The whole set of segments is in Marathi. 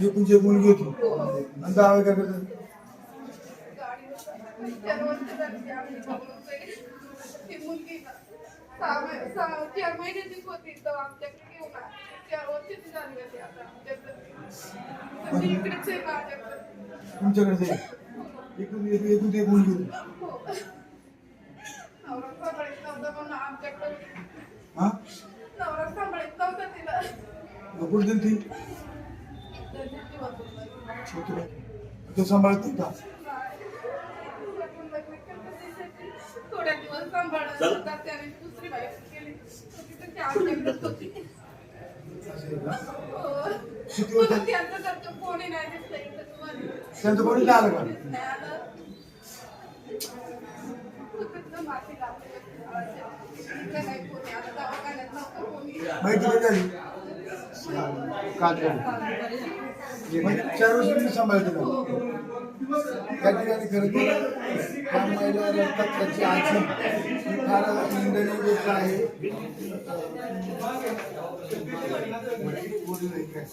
एक मुलगी होती आणि दहा काय करतात चार महिन्याचीच होती तर आमच्याकडे घेऊन. चार वर्षाची झाली होती आता आमच्याकडे तुमच्याकडे एकूण एक एकूण एक मुलगी होती हो. आमच्याकडे हा कुठे दिली ती ती होती. सांभाळत नव्हता थोड्या दिवस सांभाळत होता त्याने दुसरी बाई केली तिथे ती आमच्याकडेच होती का? किती मला त्यांचं कोणी नाही दिसलं इथं तुम्हाला त्यांचं कोणी नाही आलं का नाही आलं. फक्त माती लागली. इथं काही कोणी आलं, दवाखान्यात नव्हतं कोणी. माहिती कधी झाली म्हणजे चार वर्ष मी सांभाळते का त्या ठिकाणी खरं तर त्या महिला रडतात त्याची आजी ही फार निंदनीय गोष्ट आहे बोलू नये काय.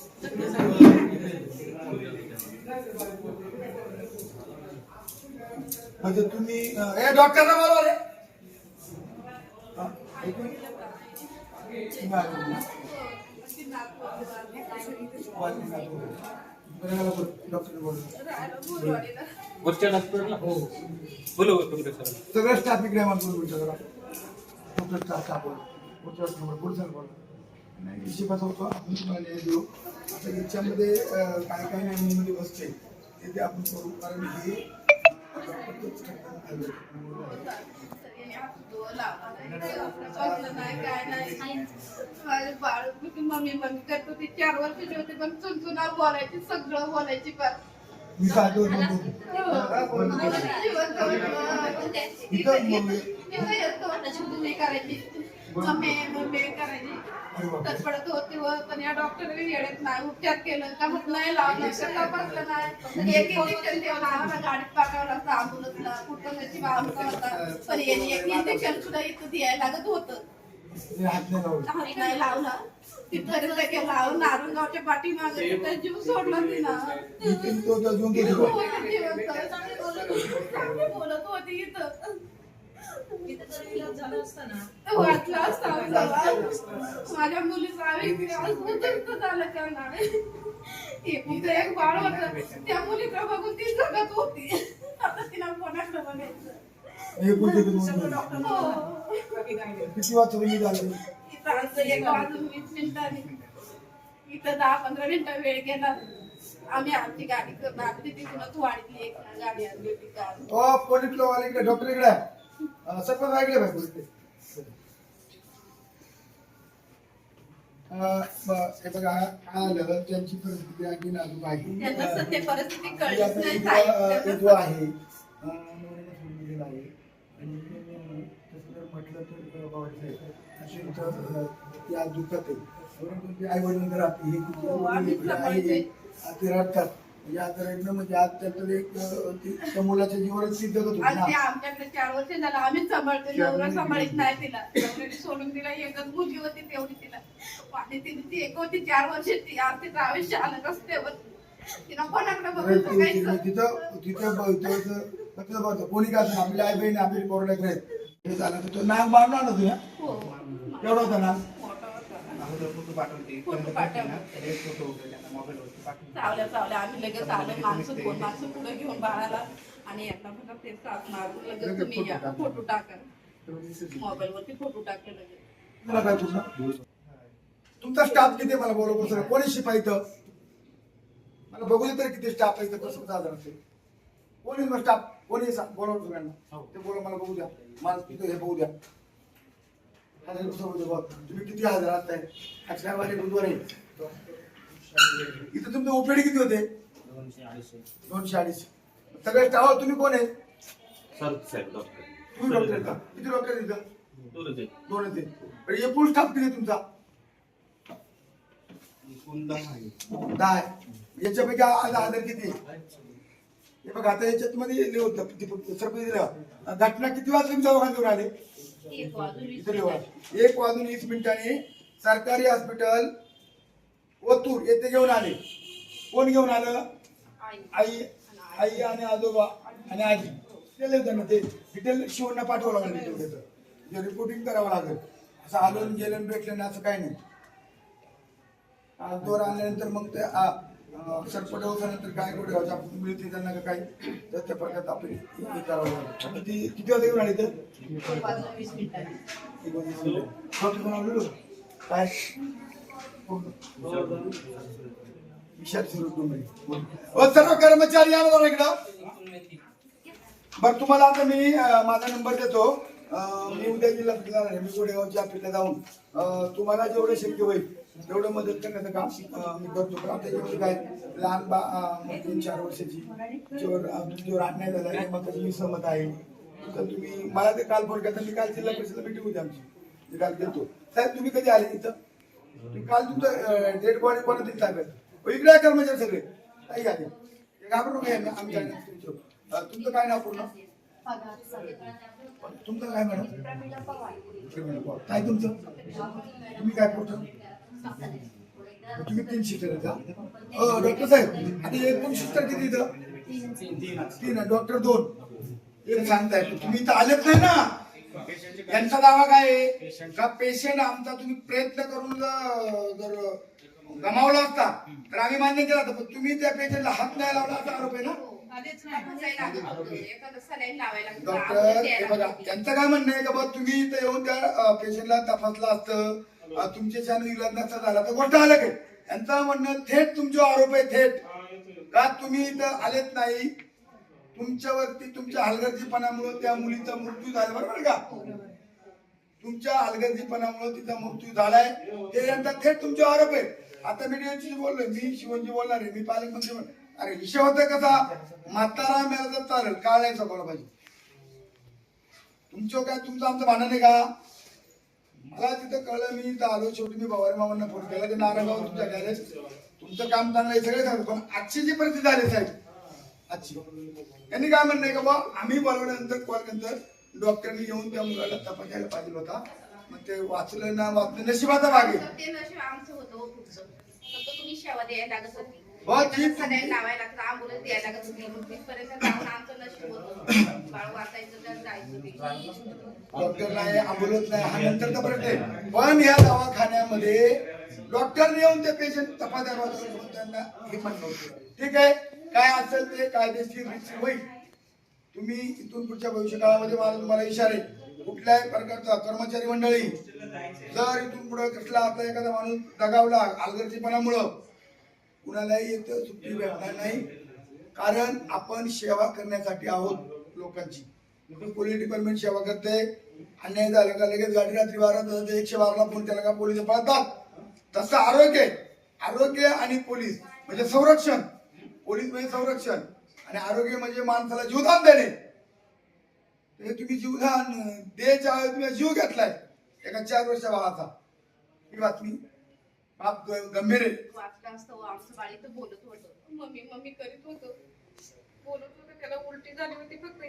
म्हणजे तुम्ही डॉक्टरला बोलवा रे. हा, डॉक्टरला बोलवा. गुरुवारीला. वरच्या डॉक्टरला? हो. बोलो डॉक्टर सर सगळं स्टाफ इकडे आहे मला बोलू जरा. डॉक्टर स्टाफ स्टाफ बोल पुढच्या नंबर पुढचा बोल हिशेबाचा होतो आपण तुम्हाला हे देऊ आता याच्यामध्ये काय काय नियमामध्ये बसते ते ते आपण करू कारण हे मम्मी मम्मी करत होती चार वर्षाची होती पण चुनचुना बोलायची सगळं बोलायची पण मी मम्मी करायची. मम्मी मम्मी करायची. होती व पण या डॉक्टरने येण्यात नाही उपचार केलं का मग नाही लावलं का तपासलं नाही. एक इंजेक्शन ठेवलं आम्हाला गाडीत पाठवलं असतं ambulance ला कुठं त्याची बाबा होता पण एक इंजेक्शन सुद्धा इथं द्यायला लागत होतं. हात लावला. हात तिथं लावून नारुंगावच्या पाठीमागे तिथं जीव सोडला तिला इथून तो तो घेऊन गेली. हो, होती. बोलत होती इथं. असता. माझ्या मुलीचं झालं एकुलतं एक बाळ होतं. त्या मुलीकडे बघून ती जगत होती. आता तिला कोणाकडे बघायचं? हे. किती वाजता तुम्ही झाले इथं असं एक वाजून वीस मिनिटांनी. इथं दहा पंधरा मिनिटं वेळ गेला. आम्ही आमची गाडी करून आणली तिथूनच वाढली एक गाडी आणली होती. कार ओ पोलीस लोक आले इकडे डॉक्टर इकडे. सरपंच ऐकले पाहिजे. हे बघा आलं त्यांची परिस्थिती आणखी नाजूक आहे. आणि म्हटलं तर असे दुखत आहे. परंतु ते आई वडील आपली हे किती हो, आम्ही वडील आहे, सांभाळते. आज ते रडतात म्हणजे आज रडणं म्हणजे आज त्यातलं एक अं, ते त्या मुलाच्या होती ना. आमच्याकडे चार वर्ष झालं. आम्हीच सांभाळतो. नवरा सांभाळीत नाही तिला. नवऱ्याने सोडून दिला. एकच मुलगी होती तेवढी तिला. आणि तिने ती एक होती चार वर्षाची आज तिचं आयुष्य आलं रस्त्यावर तिनं कोणाकडे बघून रडते होती बघायचं ना. तिथं तिथं ब- बघतो कोणी असं आपली आई बहीण आपली पोरडाकडे हे झालं तर तो नाग मारला ना? तुझ्या हो. केवढा होता नाग फोटो पाठवते. फोटो पाठव. एक फोटो वगैरे त्यांना मोबाईलवरती पाठवून चावल्या चावल्या. आम्ही लगेच आलो माणसं दोन माणसं पुढे घेऊन बाळाला आणि यांना म्हणा ते साथ मारून लगेच तुम्ही या. फोटो टाका. मोबाईल वरती फोटो टाकले लगेच. काय तुमचा स्टाफ किती आहे मला बोलव सर कोणी शिपाई मला बघू दे तरी किती स्टाफ आहे कसं साधारण असेल कोणी मग स्टाफ कोणी सांग बोलव सगळ्यांना ते बोलव मला बघू द्या. मला तिथं हे बघू द्या. तुम्ही किती हजार असताय अक्षरवाले बुधवार आहे. इथं तुमचे ओपीडी किती होते? दोनशे अडीचशे. दोनशे अडीच सगळे स्टाफ तुम्ही कोण आहे? सर साहेब डॉक्टर. तुम्ही डॉक्टर आहेत का? किती डॉक्टर आहेत इथं? दोनच आहे दोन आहेत. आणि एकूण स्टाफ किती आहे तुमचा? एकूण दहा आहे दहा आहे. याच्यापैकी आज आधार किती आहे? हे बघा आता याच्यात मध्ये लिहिलं होतं दीपक सरपंच दिलं घटना किती वाजता तुमच्या घेऊन आले? एक वाजून वीस इथे लिहा. एक वाजून वीस मिनिटांनी सरकारी हॉस्पिटल ओतूर येथे घेऊन आले. कोण घेऊन आलं? आई. आई आणि आजोबा आणि आजी. ते लिहिलं त्यांना ते? डिटेल शिवणला पाठवावं लागेल डिटेल त्याचं जे रिपोर्टिंग करावं लागेल. असं आलो गेलं भेटलं नाही असं काही नाही. आज दोर आणल्यानंतर मग ते सरपट होल्यानंतर काय कुठे आपण मिळते त्यांना काय तर त्या प्रकारात आपण हे करावं लागेल. किती किती वाजता घेऊन आले तर? काय? हो, सर्व कर्मचारी या बरोबर इकडं. बरं तुम्हाला आता मी माझा नंबर देतो. मी उद्या जिल्हा जाणार आहे. मी गोडेगावच्या आपल्याला जाऊन तुम्हाला जेवढं शक्य होईल तेवढं मदत करण्याचं काम मी करतो. पण आता एवढी काय लहान बा मग तीन चार वर्षाची जेव्हा अं, तुमच्यावर अन्याय झाला आहे मग त्याची मी सहमत आहे. तर तुम्ही मला ते काल फोन करता मी काल जिल्हा परिषदला मिटिंग होती आमची. मी काल देतो. साहेब तुम्ही कधी आले इथं काल तुमचं डेड बॉडी कोणा दिली ताब्यात हो, इकडे आहे कर्मचारी सगळे. काही आले ते घाबरू नये आम्ही तुमचं काय नाव पूर्ण. तुमचं काय मॅडम. काय तुमचं? तुम्ही काय करतो तुम्ही तीन शिस्टर डॉक्टर साहेब आता एकूण शिस्टर किती इथं? तीन. आहे, डॉक्टर दोन. एक सांगताय तुम्ही इथं आलेच नाही ना. यांचा दावा काय आहे? का पेशंट आमचा तुम्ही प्रयत्न करून जर गमावला असता तर आम्ही मान्य केला होता पण तुम्ही त्या पेशंटला हात नाही लावला असा आरोप आहे ना. डॉक्टर हे बघा. त्यांचं काय म्हणणं आहे का बा तुम्ही इथं येऊन त्या पेशंटला तपासलं असतं अं, तुमच्याच्यानं इलाज झाला तर गोष्ट आलं काय त्यांचं म्हणणं थेट तुमचे आरोप आहे थेट. का तुम्ही इथं आलेत नाही? तुमच्यावरती तुमच्या हलगर्जीपणामुळे त्या मुलीचा मृत्यू झाला. बरोबर का? तुमच्या हलगर्जीपणामुळे तिचा मृत्यू झालाय. ते यांचा थेट तुमचे आरोप आहे आता मी बोललो मी शिवनजी बोलणार आहे. मी पालकमंत्री बोलणार. अरे विषय होता कसा? म्हातारा मेला तर चालेल. काळायचा बोला पाहिजे. तुमचं काय? तुमचं आमचं भांडण आहे का? मला तिथं कळलं मी. तर आलो. शेवटी मी भवारी मामांना फोन केला. की नारायणगाव तुमच्या गॅरेज तुमचं काम चांगलं आहे. सगळे सांगतो पण आजची जी परिस्थिती झाली साहेब आजची त्यांनी काय म्हणणं का बा आम्ही बोलवल्यानंतर कॉल नंतर डॉक्टरनी येऊन त्या मुलाला तपासायला पाहिजे होता मग ते वाचलं ना वाचलं नशिबाचा भाग आहे ते नशीब आमचं होतं हो. फक्त तुम्ही सेवा द्यायला लागत होती. हो, ठीक. त्यांना saline लावायला लागतं, ambulance द्यायला लागत होती. मग तिथपर्यंत जाऊन आमचं नशीब होतं. बाळ वाचायचं तर जायचं ते. डॉक्टर नाही नाही हा नंतरचा प्रश्न आहे पण या दवाखान्यामध्ये डॉक्टर येऊन ते पेशंट तपासायला म्हणून त्यांना हे ठीक आहे काय असेल ते कायदेशीर रितसर होईल. तुम्ही इथून पुढच्या भविष्य काळामध्ये मला तुम्हाला इशारे कुठल्याही प्रकारचा कर्मचारी मंडळी जर इथून पुढे कसला आपला एखादा माणूस दगावला हलगर्जीपणामुळं कुणालाही येतं सुट्टी भेटणार नाही. कारण आपण सेवा करण्यासाठी आहोत लोकांची. पोलीस डिपार्टमेंट सेवा करते. अन्याय झाला का लगेच गाडी रात्री बारा तास एकशे बाराला फोन केला का पोलीस पळतात. तसं आरोग्य आहे. आरोग्य आणि पोलीस म्हणजे संरक्षण. पोलीस म्हणजे संरक्षण आणि आरोग्य म्हणजे माणसाला जीवदान देणे. हे तुम्ही जीवदान देच्या वेळी तुम्ही जीव घेतलाय. एका चार वर्षा बाळाचा. ही बातमी बाप गंभीर आहे. वाचलं असतं बोलत होत. मम्मी मम्मी करीत होतो. बोलत होतं त्याला उलटी झाली होती फक्त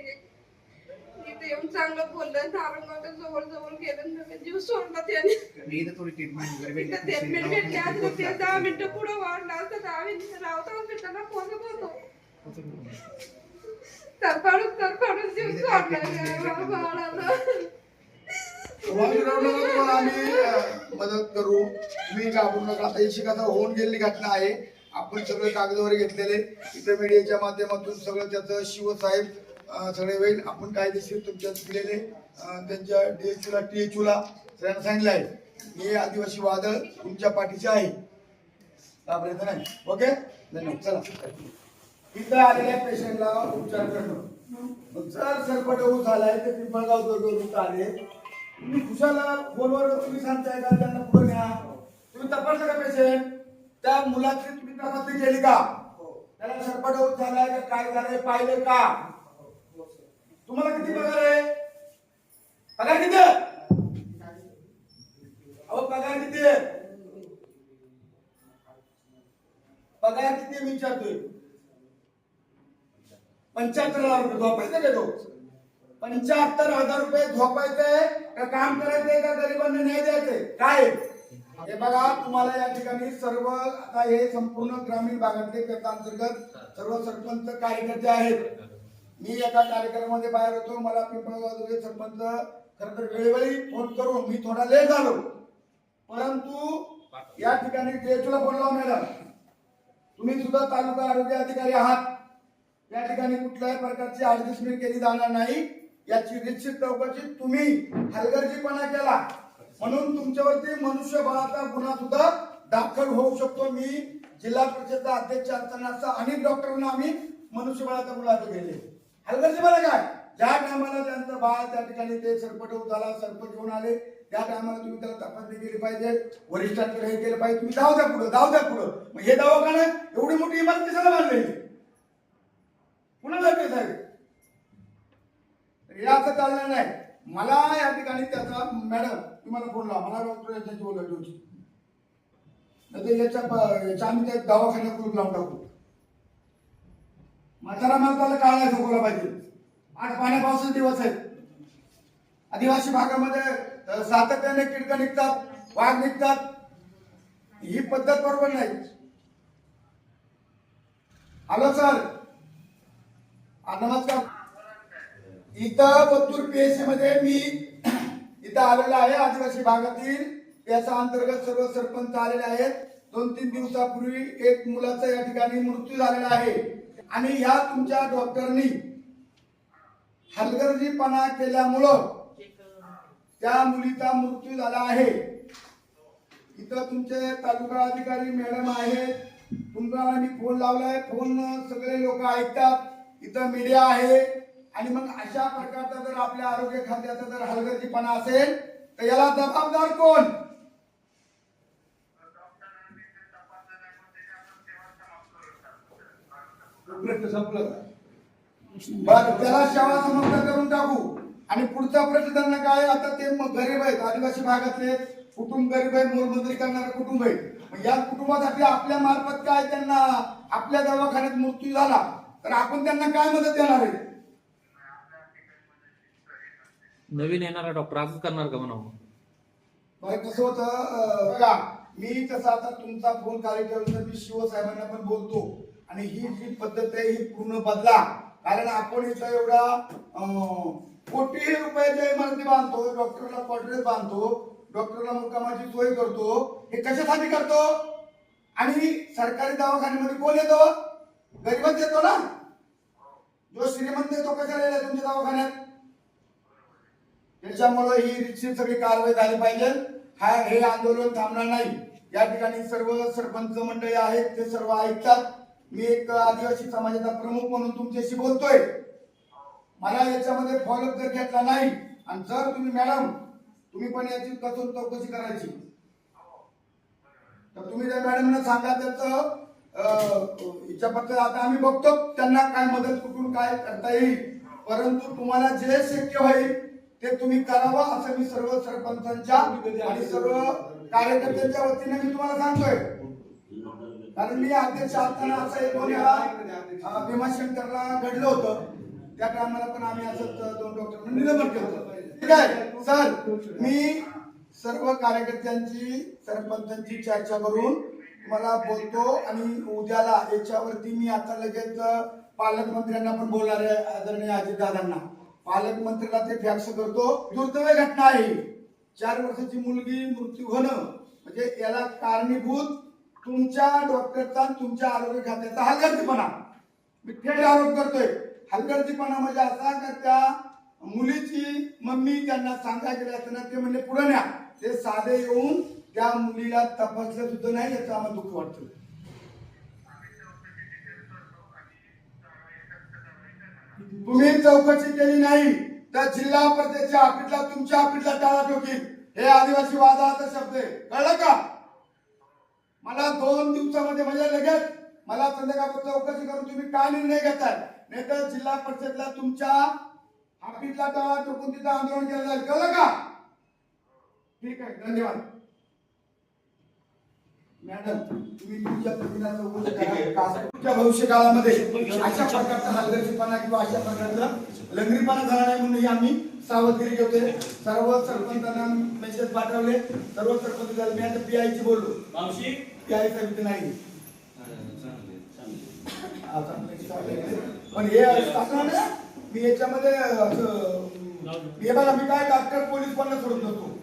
येऊन चांगलं बोललं नारंगावच्या जवळ जवळ गेलं आणि त्याचा जीव सोडला त्याने. मी इथं थोडी ट्रीटमेंट वगैरे इथं ट्रीटमेंट भेटली आज ते दहा मिनिटं पुढे वाढला असतं दहा मिनिटं रावता हॉस्पिटलला पोहोचत होतो तरफाडून तरफाडून जीव सोडला बाळाला तुम्हाला तुम्हाला आम्ही अं, मदत करू. तुम्ही घाबरू नका. आता ही होऊन गेलेली घटना आहे. आपण सगळे कागदवर घेतलेले. इथं मीडियाच्या माध्यमातून सगळं त्याचं शिवसाहेब सगळे होईल आपण कायदेशीर तुमच्या दिलेले अं, त्यांच्या डीएचयूला टीएचयूला सगळ्यांना सांगितलं आहे. हे आदिवासी वादळ तुमच्या पाठीचे आहे. घाबरायचं नाही. ओके? धन्यवाद. चला. इथं आलेल्या पेशंटला उपचार करणं. मग जर सरपट होऊन झालाय तर पिंपळगाव दुर्गवरून आले. तुम्ही खुशाला फोनवर तुम्ही सांगताय का? त्यांना पुढे न्या. तुम्ही तपासलं का पेशंट? त्या मुलाची तुम्ही तपासणी केली का? त्याला सरपट होऊन झालाय का? काय झालंय? पाहिलं का? तुम्हाला किती पगार आहे? पगार किती? अहो पगार किती? आहे पगार किती विचारतोय. पंच्याहत्तर हजार रुपये झोपायचं का तो? पंच्याहत्तर हजार रुपये झोपायचंय का काम करायचंय का गरिबांना न्याय द्यायचंय काय? हे बघा तुम्हाला या ठिकाणी सर्व आता हे संपूर्ण ग्रामीण भागातले त्याच्या अंतर्गत सर्व सरपंच कार्यकर्ते आहेत. मी एका कार्यक्रमामध्ये बाहेर होतो. मला पिंपळगाव सरपंच खर तर वेळोवेळी फोन करून मी थोडा लेट झालो. परंतु या ठिकाणी ला फोन लावून मॅडम तुम्ही सुद्धा तालुका आरोग्य अधिकारी आहात. या ठिकाणी कुठल्याही प्रकारची ऍडजस्टमेंट केली जाणार नाही. याची निश्चित चौकशी तुम्ही हलगर्जीपणा केला. म्हणून तुमच्यावरती मनुष्यबळाचा गुन्हा सुद्धा दाखल होऊ शकतो. मी जिल्हा परिषदचा अध्यक्ष असताना असं अनेक डॉक्टरांना आम्ही मनुष्यबळाचा गुन्हा केले हलगर्जीपणा काय ज्या टायमाला त्यांचं बाळ त्या ठिकाणी ते सरपट होत आला सरपट घेऊन आले त्या टायमाला तुम्ही त्याला तपासणी केली पाहिजे. वरिष्ठांकडे हे केलं पाहिजे. तुम्ही जाऊ द्या पुढं जाऊ द्या पुढं. मग हे दवाखाना एवढी मोठी इमारत कशाला बांधली? कुणाला ते साहेब? हे असं चालणार नाही. मला या ठिकाणी त्याचा मॅडम तुम्हाला फोन लावा. मला डॉक्टर यांच्याशी बोलायची होती. नाही तर याच्या याच्या आम्ही त्या दवाखान्यात लावून टाकू. म्हातारा माणसाला काढायला शिकवला पाहिजे. आठ पाण्यापासून दिवस आहेत. आदिवासी भागामध्ये सातत्याने किडक निघतात वाघ निघतात. ही पद्धत बरोबर नाही. Hello sir. नमस्कार. इथं बत्तूर पीएससी मध्ये मी इथं आलेलो आहे आदिवासी भागातील. याचा अंतर्गत सर्व सरपंच आलेले आहेत. दोन तीन दिवसापूर्वी एक मुलाचा या ठिकाणी मृत्यू झालेला आहे. आणि या तुमच्या डॉक्टरनी हलगर्जीपणा केल्यामुळं त्या मुलीचा मृत्यू झाला आहे. इथं तुमचे तालुका अधिकारी मॅडम आहेत तुम्हाला मी फोन लावलाय. फोन सगळे लोक ऐकतात. इथं मीडिया आहे. आणि मग अशा प्रकारचा जर आपल्या आरोग्य खात्याचा जर हलगर्जीपणा असेल तर याला जबाबदार कोण? प्रश्न संपला. बरं त्याला सेवा समाप्त करून टाकू. आणि पुढचा प्रश्न त्यांना काय आता ते मग गरीब आहेत आदिवासी भागातले कुटुंब गरीब आहे मोलमजुरी करणारे कुटुंब आहे या कुटुंबासाठी आपल्या मार्फत काय त्यांना आपल्या दवाखान्यात मृत्यू झाला तर आपण त्यांना काय मदत देणार आहे? नवीन येणारा डॉक्टर असंच करणार का म्हणावं? बरं कसं होतं बघा मी कसं आता तुमचा फोन कार्यक्रम मी शिवसाहेबांना पण बोलतो. आणि ही जी पद्धत आहे ही पूर्ण बदला. कारण आपण इथं एवढा अं, कोटी रुपयाच्या इमारती बांधतो डॉक्टरला क्वार्टरेस बांधतो डॉक्टरला मुक्कामाची सोय करतो हे कशासाठी करतो? आणि सरकारी दवाखान्यामध्ये कोण येतो? गरीबच येतो ना? जो श्रीमंत येतो कशाला तुमच्या दवाखान्यात? त्याच्यामुळे ही रिक्षित सगळी कारवाई झाली पाहिजे. हा हे आंदोलन थांबणार नाही. या ठिकाणी सर्व सरपंच मंडळी आहेत ते सर्व ऐकतात. मी एक आदिवासी समाजाचा प्रमुख म्हणून तुमच्याशी बोलतोय. मला याच्यामध्ये फॉलोअप जर घेतला नाही आणि जर तुम्ही मॅडम तुम्ही पण याची कसून चौकशी करायची. तर तुम्ही जर मॅडमना सांगा त्याचं याच्याबद्दल आता आम्ही बघतो त्यांना काय मदत कुठून काय करता येईल. परंतु तुम्हाला जे शक्य होईल ते तुम्ही करावं असं मी सर्व सरपंचांच्या आणि सर्व कार्यकर्त्यांच्या वतीने मी तुम्हाला सांगतोय. कारण मी अध्यक्ष असताना असं एक भीमाशंकरला घडलं होतं. त्या टायमाला पण आम्ही असं दोन डॉक्टर निलंबन केलं ठीक आहे? सर मी सर्व कार्यकर्त्यांची सरपंचांची चर्चा करून मला बोलतो आणि उद्याला याच्यावरती मी आता लगेच पालकमंत्र्यांना पण बोलणार आहे आदरणीय अजितदादांना. पालकमंत्र्याला ते फॅक्स करतो. दुर्दैवी घटना आहे. चार वर्षाची मुलगी मृत्यू होणं म्हणजे याला कारणीभूत तुमच्या डॉक्टरचा तुमच्या आरोग्य खात्याचा हलगर्जीपणा. मी थेट आरोप करतोय. हलगर्जीपणा म्हणजे असा का त्या मुलीची मम्मी त्यांना सांगायला गेले असताना ते म्हणजे पुढे न्या. ते साधे येऊन त्या मुलीला तपासलं सुद्धा नाही याचं आम्हाला दुःख वाटतं. तुम्ही चौकशी केली नाही तर जिल्हा परिषदेच्या ऑफिसला तुमच्या ऑफिसला टाळा ठोकील. हे आदिवासी वादाचा शब्द आहे. कळलं का? मला दोन दिवसामध्ये म्हणजे लगेच मला संध्याकाळ चौकशी करून तुम्ही काय निर्णय घेताय? नाही तर जिल्हा परिषदला तुमच्या ऑफिसला टाळा ठोकून तिथं आंदोलन केलं जाईल. कळलं का? ठीक आहे धन्यवाद. मॅडम तुम्ही तुमच्या तुमच्या भविष्यकाळामध्ये अशा प्रकारचा हलगर्जीपणा किंवा अशा प्रकारचा लंगरीपणा झाला नाही म्हणून आम्ही सावधगिरी घेतोय. सर्व सरपंचांना मेसेज पाठवले. सर्व सरपंच झाले मी आता पीआय ची बोललो. मावशी पीआय चा नाही. पण हे असं ना मी याच्यामध्ये असं हे बघा मी काय डॉक्टर पोलीस पण सोडून जातो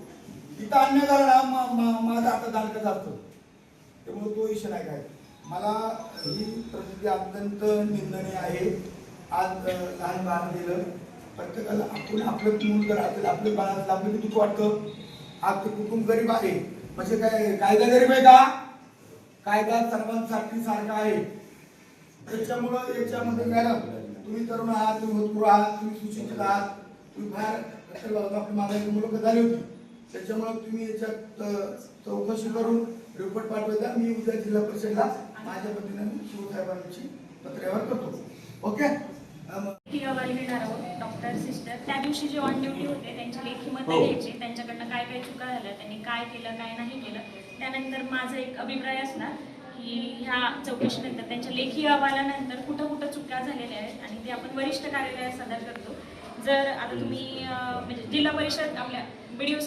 तिथं अन्य झाला मा- माझा आता दांडकं जातो. त्यामुळे तो विषय नाही काय. मला ही प्रसिद्धी अत्यंत निंदनीय आहे. आज लहान बाळ दिलं प्रत्येकाला आपण आपलं मूल जर असेल आपलं बाळ असेल आपलं किती वाटतं? आपलं ते कुटुंब गरीब आहे? म्हणजे काय कायदा गरीब आहे का? कायदा सर्वांसाठी सारखा आहे. त्याच्यामुळं याच्यामध्ये मॅडम तुम्ही तरुण आहात तुम्ही होतपूर आहात तुम्ही सुशिक्षित आहात तुम्ही बाहेर आपली मागायची मुलं झाली होती? त्याच्यामुळं तुम्ही याच्यात चौकशी करून रिपोर्ट पाठवायचा. मी उद्या जिल्हा परिषदला माझ्या पद्धतीने शिवसाहेबांची पत्र्यावर करतो. ओके? घेणार आहोत डॉक्टर सिस्टर त्या दिवशी जे ऑन ड्युटी होते त्यांची लेखी मतं हो. घ्यायची त्यांच्याकडनं काय काय चुका झाल्या त्यांनी काय केलं काय नाही केलं. त्यानंतर माझा एक अभिप्राय असणार की ह्या चौकशीनंतर त्यांच्या लेखी अहवालानंतर कुठं कुठं चुका झालेल्या आहेत आणि ते आपण वरिष्ठ कार्यालयात सादर करतो. जर आता तुम्ही म्हणजे जिल्हा परिषद आपल्या बीडीओ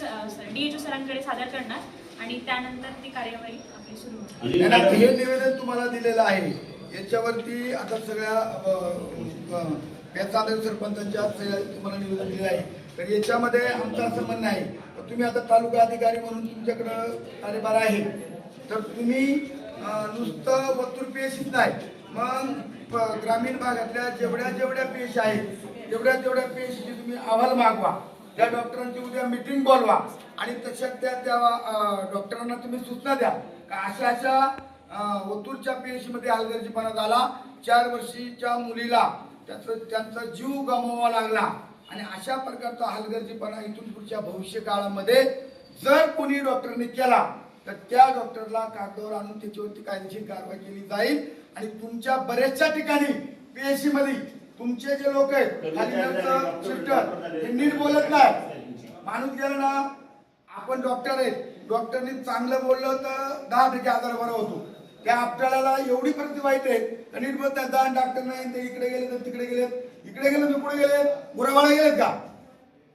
डीएचओ सरांकडे सादर करणार आणि त्यानंतर ती कार्यवाही आपली सुरू होणार. हे निवेदन तुम्हाला दिलेलं आहे. याच्यावरती आता सगळ्या सरपंचांच्या तुम्हाला निवेदन दिलं आहे. तर याच्यामध्ये आमचं असं म्हणणं आहे तुम्ही आता तालुका अधिकारी म्हणून तुमच्याकडं कार्यभार आहे. तर तुम्ही नुसतं वतूर पेशीच नाही मग ग्रामीण भागातल्या जेवढ्या जेवढ्या पेश आहेत जेवढ्या तेवढ्या पेशची तुम्ही अहवाल मागवा त्या डॉक्टरांची उद्या मिटिंग बोलवा आणि तशा त्या त्या डॉक्टरांना तुम्ही सूचना द्या. का अशा अशा ओतूरच्या पेशीमध्ये हलगर्जीपणा झाला चार वर्षीच्या मुलीला त्याचं त्यांचा जीव गमवावा लागला. आणि अशा प्रकारचा हलगर्जीपणा इथून पुढच्या भविष्य काळामध्ये जर कोणी डॉक्टरने केला तर त्या डॉक्टरला कागदावर आणून त्याच्यावरती कायदेशीर कारवाई केली जाईल. आणि तुमच्या बऱ्याचशा ठिकाणी पीएससी मध्ये तुमचे जे लोक आहेत शिफ्टर हे नीट बोलत नाही. माणूस गेला ना आपण डॉक्टर आहेत. डॉक्टरनी चांगलं बोललं तर दहा टक्के आजार बरा होतो. त्या आपल्याला एवढी परिस्थिती वाईट आहे. नीट बोलत नाही दहा डॉक्टर नाही ते इकडे गेले तर तिकडे गेलेत इकडे गेले तर पुढे गेलेत गुरावाडा गेलेत का?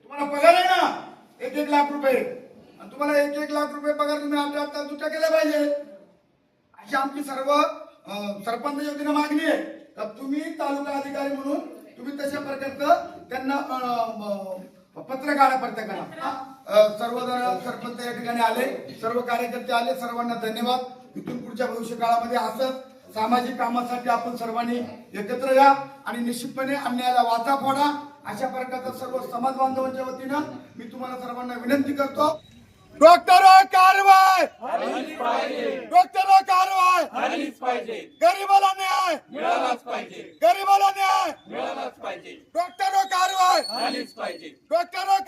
तुम्हाला पगार आहे ना? एक एक लाख रुपये. आणि तुम्हाला एक एक लाख रुपये पगार तुम्ही आता आता दुट्या केल्या पाहिजे. अशी आमची सर्व सरपंच वतीनं मागणी आहे. का तुम्ही तालुका अधिकारी म्हणून तुम्ही तशा प्रकारचं त्यांना पत्र काढा प्रत्येकाला. सर्वजण सरपंच या ठिकाणी आले. सर्व कार्यकर्ते आले. सर्वांना धन्यवाद. इथून पुढच्या भविष्य काळामध्ये असंच सामाजिक कामासाठी आपण सर्वांनी एकत्र या आणि निश्चितपणे अन्यायाला वाचा फोडा. अशा प्रकारचं सर्व समाज बांधवांच्या वतीनं मी तुम्हाला सर्वांना विनंती करतो. डॉक्टर कारवाय डॉक्टर कारवाय गरीबाला न्याय! गरीबाला न्याय! डॉक्टर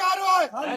कारवाय